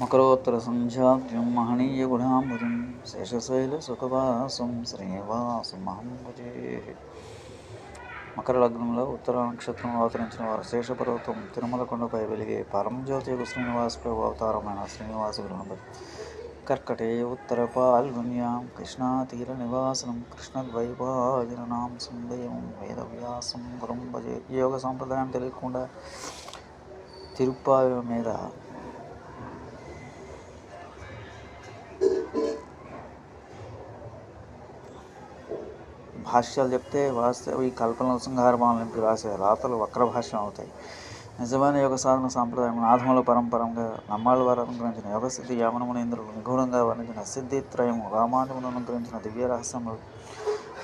మకరోత్తర సంధ్యాప్యం మహనీయ గుణాంబుజం శేషశైల సుఖవాసం శ్రీనివాసమహం మకర లగ్నంలో ఉత్తర నక్షత్రం అవతరించిన వారు శేషపర్వతం తిరుమల కొండపై వెలిగే పరమజ్యోతి యొక్క శ్రీనివాస ప్రభు అవతారమైన శ్రీనివాస గృహపతి కర్కటే ఉత్తర పాల్గుణ్యాం కృష్ణాతీర నివాసనం కృష్ణద్వైపాజనాం సందయం వేదవ్యాసం గురం యోగ సంప్రదాయం తెలియకుండా తిరుప్పా మీద భాష్యాలు చెప్తే వాస్తవ ఈ కల్పనల సంహారమాలను నింపి రాసే రాతలు వక్ర భాష్యం అవుతాయి. నిజమైన యోగ సాధన సాంప్రదాయం నాథముల పరంపరంగా నమ్మాళ్ళ వారు అనుగ్రహించిన యోగసిద్ధి యామనమునేంద్రులు నిగూఢంగా వర్ణించిన సిద్ధిత్రయము రామానుమును అనుగ్రహించిన దివ్య రహస్యములు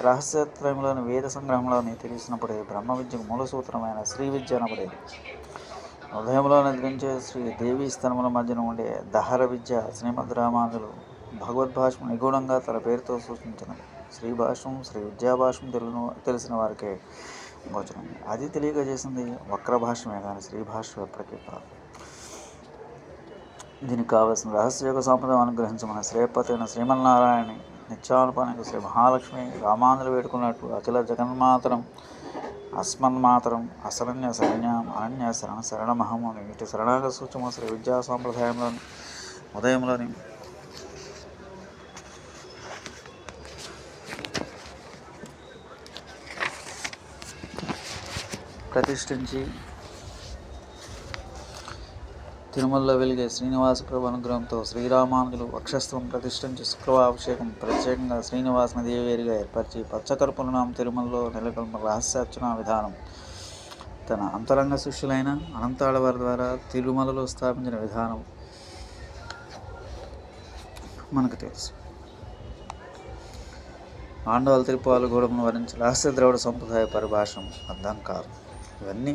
రహస్యత్రయంలోని వేద సంగ్రహంలోని తెలిసినప్పుడే బ్రహ్మ విద్యకు మూల సూత్రమైన శ్రీ విద్య అనబడేది. ఉదయంలో నిద్రించే శ్రీ దేవీ స్థలముల మధ్యన ఉండే దహర విద్య శ్రీమద్ రామానులు భగవద్భాష్యం నిగూఢంగా తన పేరుతో సూచించిన. శ్రీ భాష్యం శ్రీ విద్యాభాష్యం తెలుగు తెలిసిన వారికే గోచరం. అది తెలియక చేసింది వక్ర భాష్యమే కానీ శ్రీ భాష్యం ఎప్పటికీ కాదు. దీనికి కావలసిన రహస్యయోగ సాంప్రదాయం అనుగ్రహించమని శ్రేయపతైన శ్రీమన్నారాయణి నిత్యానుపానికి శ్రీ మహాలక్ష్మి రామానులు వేడుకున్నట్టు అఖిల జగన్మాతరం అస్మన్మాతరం అసరణ్య శరణ్యం అనన్య శరణ శరణమహం అని ఇటు శరణాగ సూచమ శ్రీ విద్యా సాంప్రదాయంలోని ఉదయంలోని ప్రతిష్ఠించి తిరుమలలో వెలిగే శ్రీనివాస ప్రభు అనుగ్రహంతో శ్రీరామానుజులు వక్షస్థం ప్రతిష్ఠించి శుక్రవాభిషేకం ప్రత్యేకంగా శ్రీనివాస నదివేరిగా ఏర్పరిచి పచ్చకర్పులనాం తిరుమలలో నెలకొల్ప రహస్యార్చన విధానం. తన అంతరంగ శిష్యులైన అనంతాళవారి ద్వారా తిరుమలలో స్థాపించిన విధానం మనకు తెలుసు. ఆండవాల తిరుపాలు గూడెంను వరించి రహస్య ద్రవిడ సంప్రదాయ పరిభాషం అర్థం కాదు. ఇవన్నీ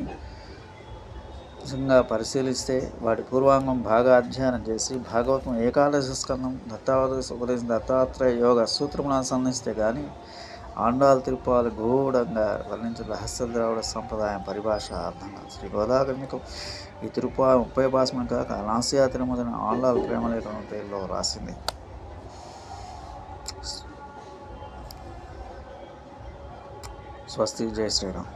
నిజంగా పరిశీలిస్తే వాటి పూర్వాంగం బాగా అధ్యయనం చేసి భాగవతం ఏకాదశ స్కందం దత్తావత ఉపదేశం దత్తాత్రేయ యోగ సూత్రములను అనుసంధిస్తే కానీ ఆండాల తిరుపాలు గూఢంగా వర్ణించిన రహస్య ద్రావిడ సంప్రదాయం పరిభాష అర్థం శ్రీ గోదాగమ్యకు ఈ తిరుపాలు ముప్పై భాషను కాక నాసియా తిరుమల ఆండాల ప్రేమలేఖన పేరులో రాసింది. స్వస్తి జయ శ్రీరామ్.